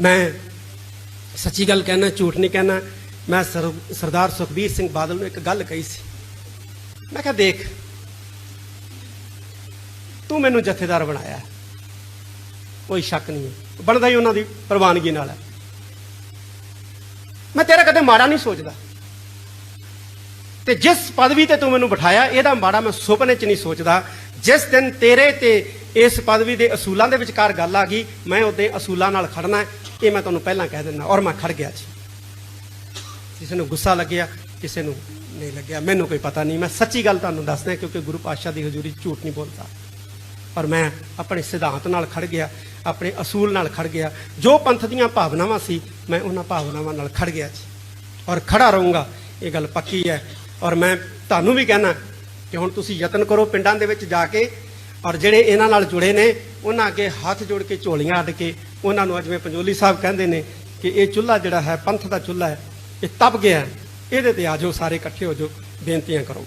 ਮੈਂ ਸੱਚੀ ਗੱਲ ਕਹਿਣਾ, ਝੂਠ ਨਹੀਂ ਕਹਿਣਾ, ਮੈਂ ਸਰ- ਸਰਦਾਰ ਸੁਖਬੀਰ ਸਿੰਘ ਬਾਦਲ ਨੂੰ ਇੱਕ ਗੱਲ ਕਹੀ ਸੀ। ਮੈਂ ਕਿਹਾ, ਦੇਖ, ਤੂੰ ਮੈਨੂੰ ਜਥੇਦਾਰ ਬਣਾਇਆ। ਕੋਈ ਸ਼ੱਕ ਨਹੀਂ ਬਣਦਾ ਹੀ ਉਹਨਾਂ ਦੀ ਪ੍ਰਵਾਨਗੀ ਨਾਲ ਹੈ। ਮੈਂ ਤੇਰਾ ਕਦੇ ਮਾੜਾ ਨਹੀਂ ਸੋਚਦਾ। ਤੇ ਜਿਸ ਪਦਵੀ ਤੇ ਤੂੰ ਮੈਨੂੰ ਬਿਠਾਇਆ, ਇਹਦਾ ਮਾੜਾ ਮੈਂ ਸੁਪਨੇ 'ਚ ਨਹੀਂ ਸੋਚਦਾ। ਜਿਸ ਦਿਨ ਤੇਰੇ ਤੇ ਇਸ ਪਦਵੀ ਦੇ ਅਸੂਲਾਂ ਦੇ ਵਿਚਕਾਰ ਗੱਲ ਆ ਗਈ, ਮੈਂ ਉਹਦੇ ਅਸੂਲਾਂ ਨਾਲ ਖੜਨਾ ਹੈ, ਇਹ ਮੈਂ ਤੁਹਾਨੂੰ ਪਹਿਲਾਂ ਕਹਿ ਦਿੰਦਾ ਔਰ ਮੈਂ ਖੜ ਗਿਆ ਜੀ। ਕਿਸੇ ਨੂੰ ਗੁੱਸਾ ਲੱਗਿਆ, ਕਿਸੇ ਨੂੰ ਨਹੀਂ ਲੱਗਿਆ, ਮੈਨੂੰ ਕੋਈ ਪਤਾ ਨਹੀਂ, ਮੈਂ ਸੱਚੀ ਗੱਲ ਤੁਹਾਨੂੰ ਦੱਸਦਾ ਕਿਉਂਕਿ ਗੁਰੂ ਪਾਤਸ਼ਾਹ ਦੀ ਹਜ਼ੂਰੀ 'ਚ ਝੂਠ ਨਹੀਂ ਬੋਲਦਾ। ਔਰ ਮੈਂ ਆਪਣੇ ਸਿਧਾਂਤ ਨਾਲ ਖੜ ਗਿਆ, ਆਪਣੇ ਅਸੂਲ ਨਾਲ ਖੜ ਗਿਆ, ਜੋ ਪੰਥ ਦੀਆਂ ਭਾਵਨਾਵਾਂ ਸੀ, ਮੈਂ ਉਹਨਾਂ ਭਾਵਨਾਵਾਂ ਨਾਲ ਖੜ ਗਿਆ ਜੀ। ਔਰ ਖੜਾ ਰਹੂੰਗਾ, ਇਹ ਗੱਲ ਪੱਕੀ ਹੈ। ਔਰ ਮੈਂ ਤੁਹਾਨੂੰ ਵੀ ਕਹਿਣਾ ਕਿ ਹੁਣ ਤੁਸੀਂ ਯਤਨ ਕਰੋ ਪਿੰਡਾਂ ਦੇ ਵਿੱਚ ਜਾ ਕੇ ਔਰ ਜਿਹੜੇ ਇਹਨਾਂ ਨਾਲ ਜੁੜੇ ਨੇ, ਉਹਨਾਂ ਅੱਗੇ ਹੱਥ ਜੋੜ ਕੇ ਝੋਲੀਆਂ ਅੱਡ ਕੇ ਉਹਨਾਂ ਨੂੰ ਜਿਵੇਂ ਪੰਜੋਲੀ ਸਾਹਿਬ ਕਹਿੰਦੇ ਨੇ ਕਿ ਇਹ ਚੁੱਲ੍ਹਾ ਜਿਹੜਾ ਹੈ, ਪੰਥ ਦਾ ਚੁੱਲ੍ਹਾ ਹੈ, ਇਹ ਤਪ ਗਿਆ ਇਹਦੇ ਤੇ ਆ ਜਾਓ ਸਾਰੇ ਇਕੱਠੇ ਹੋ ਜਾਓ ਬੇਨਤੀਆਂ ਕਰੋ।